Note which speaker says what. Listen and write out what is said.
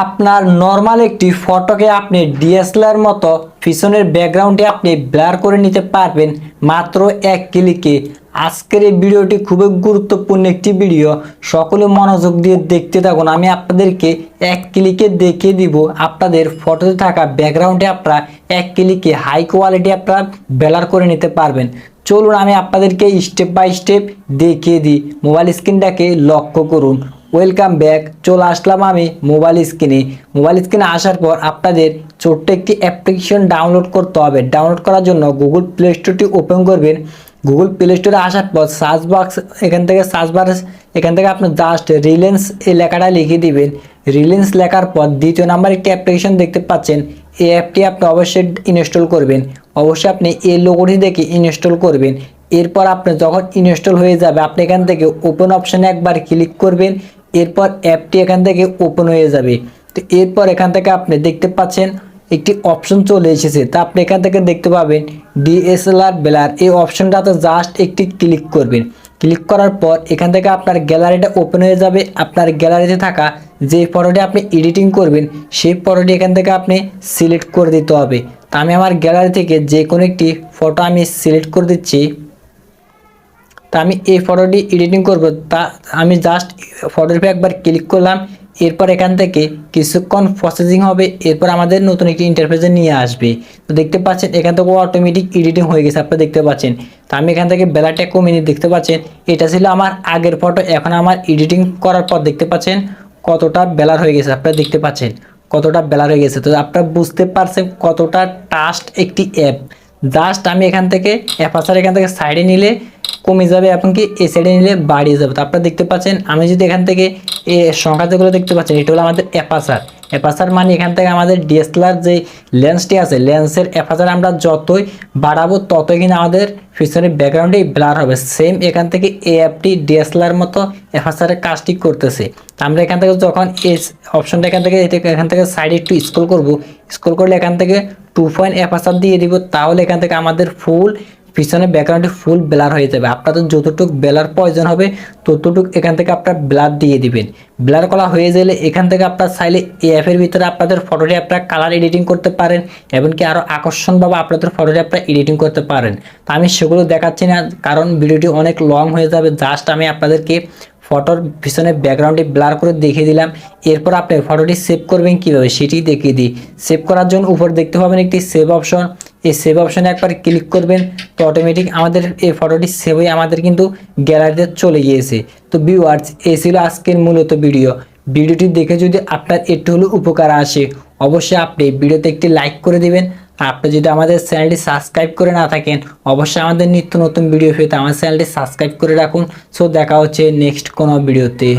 Speaker 1: আপনার নর্মাল একটি ফটোকে আপনি ডিএসএলআর মতো পিছনের ব্যাকগ্রাউন্ডে আপনি ব্লার করে নিতে পারবেন। মাত্র এক ক্লিকে আজকের এই ভিডিওটি খুবই গুরুত্বপূর্ণ একটি ভিডিও। সকলে মনোযোগ দিয়ে দেখতে থাকুন। আমি আপনাদেরকে এক ক্লিকে দেখিয়ে দিব। আপনাদের ফটোতে থাকা ব্যাকগ্রাউন্ডে আপনারা এক ক্লিকে হাই কোয়ালিটি আপনারা ব্লার করে নিতে পারবেন। চলুন, আমি আপনাদেরকে স্টেপ বাই স্টেপ দেখিয়ে দিই। মোবাইল স্ক্রিনটাকে লক্ষ্য করুন। ওয়েলকাম ব্যাক চলে আসলাম আমি মোবাইল স্ক্রিনে মোবাইল স্ক্রিনে আসার পর আপনাদের ছোট্ট একটি অ্যাপ্লিকেশন ডাউনলোড করতে হবে। ডাউনলোড করার জন্য গুগল প্লে স্টোরটি ওপেন করবেন। গুগল প্লে স্টোরে আসার পর সার্চ বক্স এখান থেকে সার্চ বার এখান থেকে আপনি জাস্ট রিলেন্স এই লেখাটা লিখে দিবেন। রিলেন্স লেখার পর দ্বিতীয় নাম্বার একটি অ্যাপ্লিকেশন দেখতে পাচ্ছেন। এই অ্যাপটি আপনি অবশ্যই ইনস্টল করবেন। অবশ্যই আপনি এই লোগোটি দেখে ইনস্টল করবেন। এরপর আপনি যখন ইনস্টল হয়ে যাবে, আপনি এখান থেকে ওপেন অপশানে একবার ক্লিক করবেন। এরপর অ্যাপটি এখান থেকে ওপেন হয়ে যাবে। তো এরপর এখান থেকে আপনি দেখতে পাচ্ছেন একটি অপশন চলে এসেছে। তা আপনি এখান থেকে দেখতে পাবেন ডিএসএলআর ব্লার এই অপশনটাতে জাস্ট একটি ক্লিক করবেন। ক্লিক করার পর এখান থেকে আপনার গ্যালারিটা ওপেন হয়ে যাবে। আপনার গ্যালারিতে থাকা যে ফটোটি আপনি এডিটিং করবেন, সেই ফটোটি এখান থেকে আপনি সিলেক্ট করে দিতে হবে। তা আমি আমার গ্যালারি থেকে যে কোনো একটি ফটো আমি সিলেক্ট করে দিচ্ছি। তা আমি এই ফটোটি এডিটিং করব। তা আমি জাস্ট উপরে একবার ক্লিক করলাম। এরপর এখান থেকে কিছুক্ষণ প্রসেসিং হবে। এরপর আমাদের নতুন একটি ইন্টারফেসে নিয়ে আসবে। তো দেখতে পাচ্ছেন, এখান থেকে অটোমেটিক এডিটিং হয়ে গেছে আপনারা দেখতে পাচ্ছেন। তো আমি এখান থেকে বেলাটা কমিয়ে দেখতে পাচ্ছেন। এটা ছিল আমার আগের ফটো এখন আমার এডিটিং করার পর দেখতে পাচ্ছেন কতটা বেলার হয়ে গেছে। আপনারা দেখতে পাচ্ছেন কতটা বেলার হয়ে গেছে। তো আপনারা বুঝতে পারছেন কতটা টাস্ট একটি অ্যাপ জাস্ট আমি এখান থেকে অ্যাপাসার এখান থেকে সাইডে নিলে কমে যাবে এমনকি এ সাইডে নিলে বাড়িয়ে যাবে। তো আপনারা দেখতে পাচ্ছেন, আমি যদি এখান থেকে এ সংখ্যা যেগুলো দেখতে পাচ্ছেন, এটা হলো আমাদের অ্যাপাসার অ্যাপাসার মানে এখান থেকে আমাদের ডিএসএলআর যে লেন্সটি আছে লেন্সের অ্যাপাসার আমরা যতই বাড়াবো, ততই কিন্তু আমাদের পিছনের ব্যাকগ্রাউন্ডে ব্লার হবে। সেম এখান থেকে এ অ্যাপটি ডিএসএলআর মতো অ্যাপাসারের কাজটি করতেছে। আমরা এখান থেকে যখন এই অপশনটা এখান থেকে এখান থেকে সাইডে একটু স্ক্রল করব স্ক্রল করলে এখান থেকে টু পয়েন্ট অ্যাপাসার দিয়ে দিব, তাহলে এখান থেকে আমাদের ফুল পিছনে ব্যাকগ্রাউন্ডে ফুল ব্লার হয়ে যাবে। আপনাদের যতটুক ব্লার প্রয়োজন হবে, ততটুক এখান থেকে আপনার ব্লার দিয়ে দিবেন। ব্লার করা হয়ে গেলে এখান থেকে আপনার চাইলে এই অ্যাপের ভিতরে আপনাদের ফটোটি আপনারা কালার এডিটিং করতে পারেন, এমনকি আরও আকর্ষণভাবে আপনাদের ফটোটি আপনারা এডিটিং করতে পারেন। তো আমি সেগুলো দেখাচ্ছি না, কারণ ভিডিওটি অনেক লং হয়ে যাবে। জাস্ট আমি আপনাদেরকে ফটোর পিছনে ব্যাকগ্রাউন্ডে ব্লার করে দেখিয়ে দিলাম। এরপর আপনি ফটোটি সেভ করবেন কীভাবে সেটি দেখিয়ে দিই। সেভ করার জন্য উপর দেখতে পাবেন একটি সেভ অপশন এই সেভ অপশনে একবার ক্লিক করবেন, তো অটোমেটিক আমাদের এই ফটোটি সেভ হয়ে আমাদের কিন্তু গ্যালারিতে চলে গিয়েছে। তো ভিউয়ার্স এই ছিল আজকের মূলত ভিডিও ভিডিওটি দেখে যদি আপনার একটু হলেও উপকার আসে, অবশ্যই আপনি ভিডিওতে একটি লাইক করে দিবেন। আর আপনি যদি আমাদের চ্যানেলটি সাবস্ক্রাইব করে না থাকেন, অবশ্যই আমাদের নিত্য নতুন ভিডিও পেতে আমার চ্যানেলটি সাবস্ক্রাইব করে রাখুন। সো দেখা হচ্ছে নেক্সট কোনো ভিডিওতে